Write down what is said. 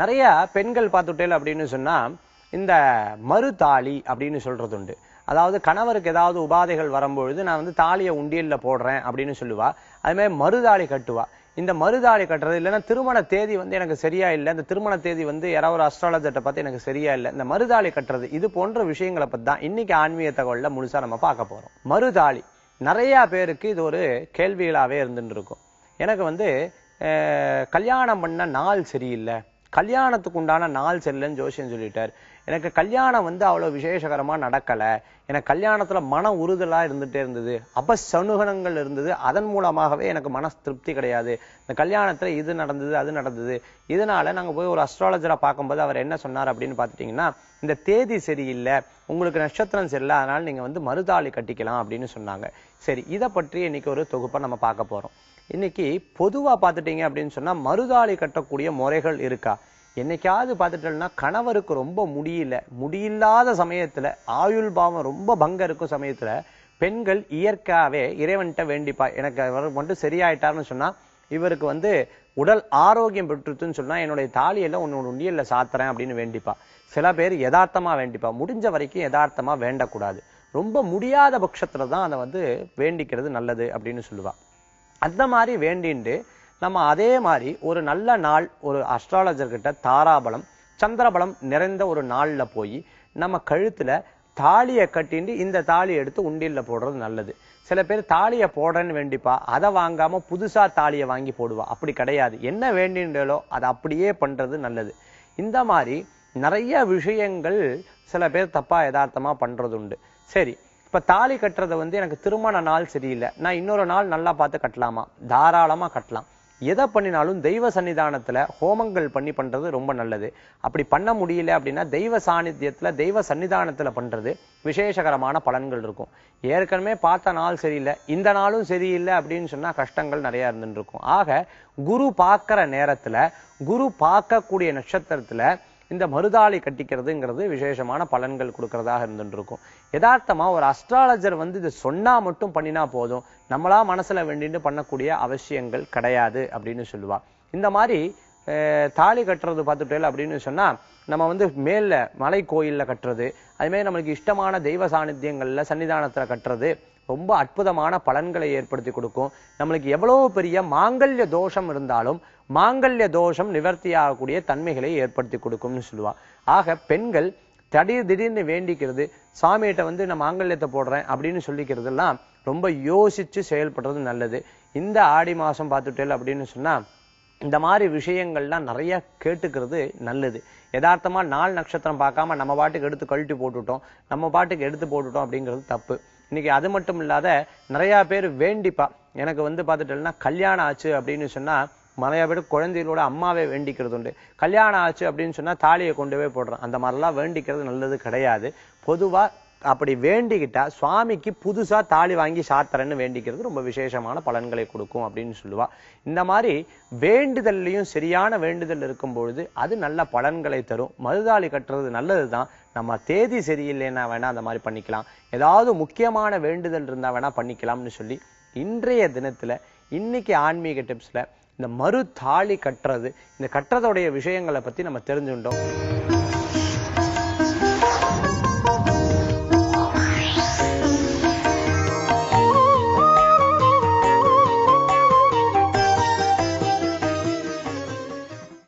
நிறைய பெண்கள் பார்த்துட்டேல் அப்படின்னு சொன்னால் இந்த மறுதாளி அப்படின்னு சொல்கிறது உண்டு. அதாவது கணவருக்கு ஏதாவது உபாதைகள் வரும்பொழுது நான் வந்து தாலியை உண்டியலில் போடுறேன் அப்படின்னு சொல்லுவா. அதுமாதிரி மறுதாளி கட்டுவா. இந்த மறுதாளி கட்டுறது இல்லைன்னா திருமண தேதி வந்து எனக்கு சரியா இல்லை. இந்த திருமண தேதி வந்து யாராவது ஒரு அஸ்ட்ராலஜர்ட்ட பார்த்து எனக்கு சரியா இல்லை. இந்த மறுதாளி கட்டுறது இது போன்ற விஷயங்களை பற்றி தான் இன்னைக்கு ஆன்மீக தகவலில் முழுசாக நம்ம பார்க்க போகிறோம் மறுதாளி. நிறையா பேருக்கு இது ஒரு கேள்விகளாகவே இருந்துட்டு இருக்கும். எனக்கு வந்து கல்யாணம் பண்ண நாள் சரியில்லை. கல்யாணத்துக்கு உண்டான நாள் சரியில்லைன்னு ஜோசியம் சொல்லிட்டார். எனக்கு கல்யாணம் வந்து அவ்வளோ விசேஷகரமாக நடக்கலை. எனக்கு கல்யாணத்தில் மன உறுதலாக இருந்துகிட்டே இருந்தது. அபசனுகணங்கள் இருந்தது. அதன் மூலமாகவே எனக்கு மன திருப்தி கிடையாது. இந்த கல்யாணத்தில் இது நடந்தது அது நடந்தது. இதனால நாங்கள் போய் ஒரு அஸ்ட்ராலஜரை பார்க்கும்போது அவர் என்ன சொன்னார் அப்படின்னு பார்த்துட்டிங்கன்னா இந்த தேதி சரியில்லை. உங்களுக்கு நட்சத்திரம் சரியில்லை. அதனால் நீங்கள் வந்து மறுதாளி கட்டிக்கலாம் அப்படின்னு சொன்னாங்க. சரி இதை பற்றி இன்னைக்கு ஒரு தொகுப்பை நம்ம பார்க்க போகிறோம் இன்னைக்கு பொதுவாக பார்த்துட்டீங்க அப்படின்னு சொன்னால் மறுதாளி கட்டக்கூடிய முறைகள் இருக்கா? என்னைக்காவது பார்த்துட்டோம்னா கணவருக்கு ரொம்ப முடியல. முடியில்லாத சமயத்தில் ஆயுள் பாவம் ரொம்ப பங்கம் இருக்கும் சமயத்தில் பெண்கள் இயற்கையாகவே இறைவன்கிட்ட வேண்டிப்பா எனக்கு அவர் மட்டும் சரியாயிட்டாருன்னு சொன்னால் இவருக்கு வந்து உடல் ஆரோக்கியம் பெற்றுச்சுன்னு சொன்னால் என்னுடைய தாலியெல்லாம் உன்னோட உண்டியல்ல சாத்துறேன் அப்படின்னு வேண்டிப்பா. சில பேர் யதார்த்தமாக வேண்டிப்பா. முடிஞ்ச வரைக்கும் யதார்த்தமாக வேண்டக்கூடாது. ரொம்ப முடியாத பட்சத்தில் தான் அதை வந்து வேண்டிக்கிறது நல்லது அப்படின்னு சொல்லுவாள் அந்த மாதிரி வேண்டிண்டு நம்ம அதே மாதிரி ஒரு நல்ல நாள் ஒரு அஸ்ட்ராலஜர்கிட்ட தாராபலம் சந்திரபலம் நிறைந்த ஒரு நாளில் போய் நம்ம கழுத்தில் தாலியை கட்டிண்டு இந்த தாலியை எடுத்து உண்டியில் போடுறது நல்லது. சில பேர் தாலியை போடுறேன்னு வேண்டிப்பா அதை வாங்காமல் புதுசாக தாலியை வாங்கி போடுவா. அப்படி கிடையாது. என்ன வேண்டின்றோ அதை அப்படியே பண்ணுறது நல்லது. இந்த மாதிரி நிறைய விஷயங்கள் சில பேர் தப்பாக யதார்த்தமாக பண்ணுறது உண்டு சரி இப்போ தாலி கட்டுறத வந்து எனக்கு திருமண நாள் சரியில்லை. நான் இன்னொரு நாள் நல்லா பார்த்து கட்டலாமா? தாராளமாக கட்டலாம். எதை பண்ணினாலும் தெய்வ சன்னிதானத்தில் ஹோமங்கள் பண்ணி பண்ணுறது ரொம்ப நல்லது. அப்படி பண்ண முடியல அப்படின்னா தெய்வ சாநித்தியத்தில் தெய்வ சன்னிதானத்தில் பண்ணுறது விசேஷகரமான பலன்கள் இருக்கும். ஏற்கனவே பார்த்த நாள் சரியில்லை. இந்த நாளும் சரியில்லை அப்படின்னு சொன்னால் கஷ்டங்கள் நிறையா இருந்துட்டு இருக்கும். ஆக குரு பார்க்குற நேரத்தில் குரு பார்க்கக்கூடிய நட்சத்திரத்தில் இந்த மருதாளி கட்டிக்கிறதுங்கிறது விசேஷமான பலன்கள் கொடுக்கறதாக இருந்துருக்கும் இருக்கும் ஒரு அஸ்ட்ராலஜர் வந்து இது சொன்னா மட்டும் பண்ணினா போதும். நம்மளா மனசுல வேண்டிட்டு பண்ணக்கூடிய அவசியங்கள் கிடையாது அப்படின்னு சொல்லுவா. இந்த மாதிரி தாலி கட்டுறது பார்த்துட்டேல் அப்படின்னு சொன்னா நம்ம வந்து மேல்ல மலை கோயிலில் கட்டுறது அதுமாரி நம்மளுக்கு இஷ்டமான தெய்வ சாநித்தியங்களில் சன்னிதானத்தில் கட்டுறது ரொம்ப அற்புதமான பலன்களை ஏற்படுத்தி கொடுக்கும். நம்மளுக்கு எவ்வளோ பெரிய மாங்கல்ய தோஷம் இருந்தாலும் மாங்கல்ய தோஷம் நிவர்த்தி ஆகக்கூடிய தன்மைகளை ஏற்படுத்தி கொடுக்கும்னு சொல்லுவாள் ஆக பெண்கள் திடீர் திடீர்னு வேண்டிக்கிறது சாமிகிட்ட வந்து நான் மாங்கல்யத்தை போடுறேன் அப்படின்னு சொல்லிக்கிறதெல்லாம் ரொம்ப யோசித்து செயல்படுறது நல்லது. இந்த ஆடி மாதம் பார்த்துட்டேல் அப்படின்னு சொன்னால் இந்த மாதிரி விஷயங்கள்லாம் நிறைய கேட்டுக்கிறது நல்லது. யதார்த்தமா நாள் நட்சத்திரம் பார்க்காம நம்ம பாட்டுக்கு எடுத்து கழட்டி போட்டுட்டோம் நம்ம பாட்டுக்கு எடுத்து போட்டுட்டோம் அப்படிங்கிறது தப்பு. இன்னைக்கு அது மட்டும் இல்லாத நிறைய பேர் வேண்டிப்பா. எனக்கு வந்து பார்த்துட்டேன்னா கல்யாணம் ஆச்சு அப்படின்னு சொன்னா நிறைய பேர் குழந்தைகளோட அம்மாவே வேண்டிக்கிறது உண்டு. கல்யாணம் ஆச்சு அப்படின்னு சொன்னால் தாலியை கொண்டு போய் போடுறோம் அந்த மாதிரிலாம் வேண்டிக்கிறது நல்லது கிடையாது. பொதுவாக அப்படி வேண்டிக்கிட்டா சுவாமிக்கு புதுசா தாலி வாங்கி சாத்திரன்னு வேண்டிக்கிறது ரொம்ப விசேஷமான பலன்களை கொடுக்கும் அப்படின்னு சொல்லுவா. இந்த மாதிரி வேண்டுதல்லையும் சரியான வேண்டுதல் இருக்கும் பொழுது அது நல்ல பலன்களை தரும். மருதாளி கட்டுறது நல்லதுதான். நம்ம தேதி சரியில்லைன்னா வேணா அந்த மாதிரி பண்ணிக்கலாம். ஏதாவது முக்கியமான வேண்டுதல் இருந்தா வேணா பண்ணிக்கலாம்னு சொல்லி இன்றைய தினத்துல இன்னைக்கு ஆன்மீக டிப்ஸ்ல இந்த மறு தாலி கட்டுறது இந்த கட்டுறதோடைய விஷயங்களை பத்தி நம்ம தெரிஞ்சுட்டோம்